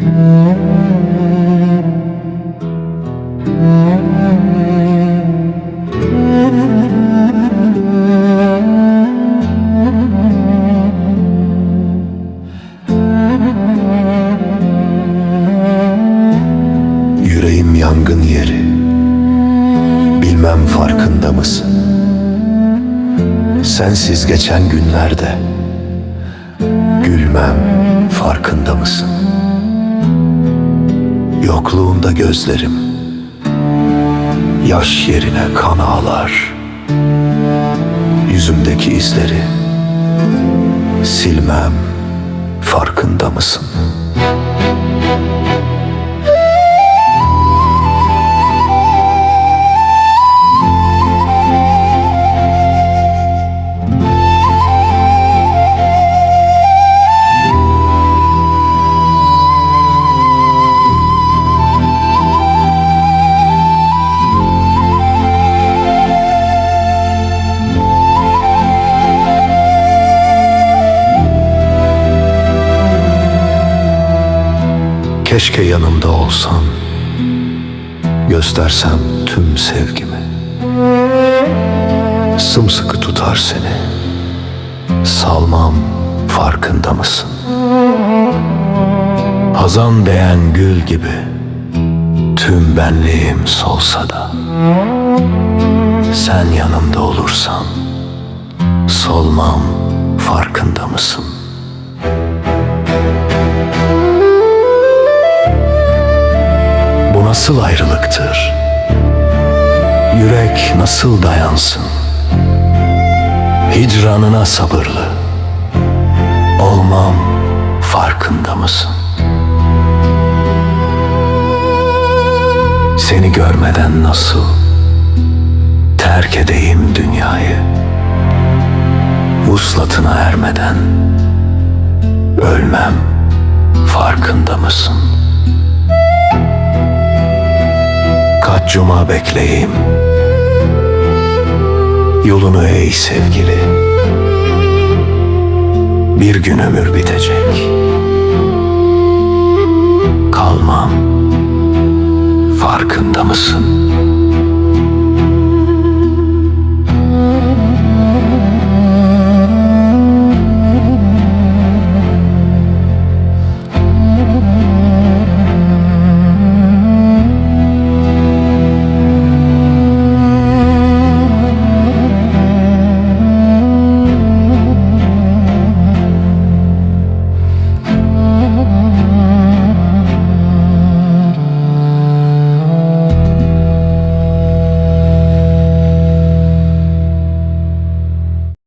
Yüreğim yangın yeri Bilmem farkında? Sensiz geçen günlerde Gülmem Yokluğunda gözlerim. Yaş yerine kan ağlar. Yüzümdeki izleri Silmem. Farkında mısın? Keşke yanımda olsan Göstersem tüm sevgimi Sımsıkı tutar seni Salmam farkında mısın? Hazan değen gül gibi Tüm benliğim solsa da Sen yanımda olursan Solmam farkında mısın? Nasıl ayrılıktır? Yürek nasıl dayansın? Hicranına sabırlı. Olmam farkında mısın? Seni görmeden nasıl terk edeyim dünyayı? Vuslatına ermeden ölmem farkında mısın? Cuma bekleyeyim. Yolunu ey sevgili. Bir gün ömür bitecek. Kalmam. Farkında mısın?